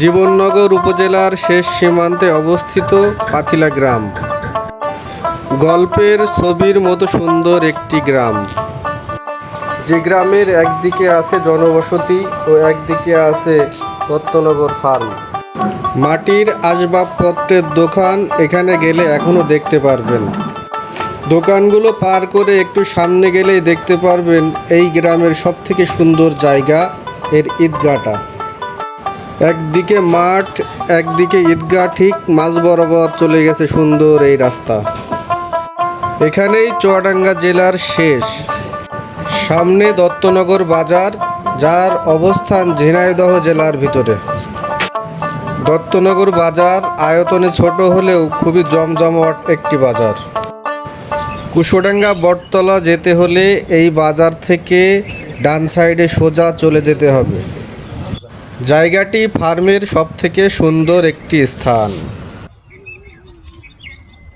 জীবননগর উপজেলার শেষ সীমান্তে অবস্থিত পাথিলা গ্রাম। গল্পের ছবির মতো সুন্দর একটি গ্রাম। যে গ্রামের একদিকে আছে জনবসতি ও একদিকে আছে দত্তনগর ফার্ম। মাটির আসবাবপত্রের দোকান এখানে গেলে এখনও দেখতে পারবেন। দোকানগুলো পার করে একটু সামনে গেলেই দেখতে পারবেন এই গ্রামের সবথেকে সুন্দর জায়গা এর ঈদগাহটা। একদিকে মাঠ, একদিকে ঈদগাহ, ঠিক মাঝ বরাবর চলে গেছে সুন্দর এই রাস্তা। এখানেই চুয়াডাঙ্গা জেলার শেষ। সামনে দত্তনগর বাজার, যার অবস্থান ঝিনাইদহ জেলার ভিতরে। দত্তনগর বাজার আয়তনে ছোট হলেও খুবই জমজমাট একটি বাজার। কুশোডাঙ্গা বটতলা যেতে হলে এই বাজার থেকে ডান সাইডে সোজা চলে যেতে হবে। জায়গাটি ফার্মের সবথেকে সুন্দর একটি স্থান।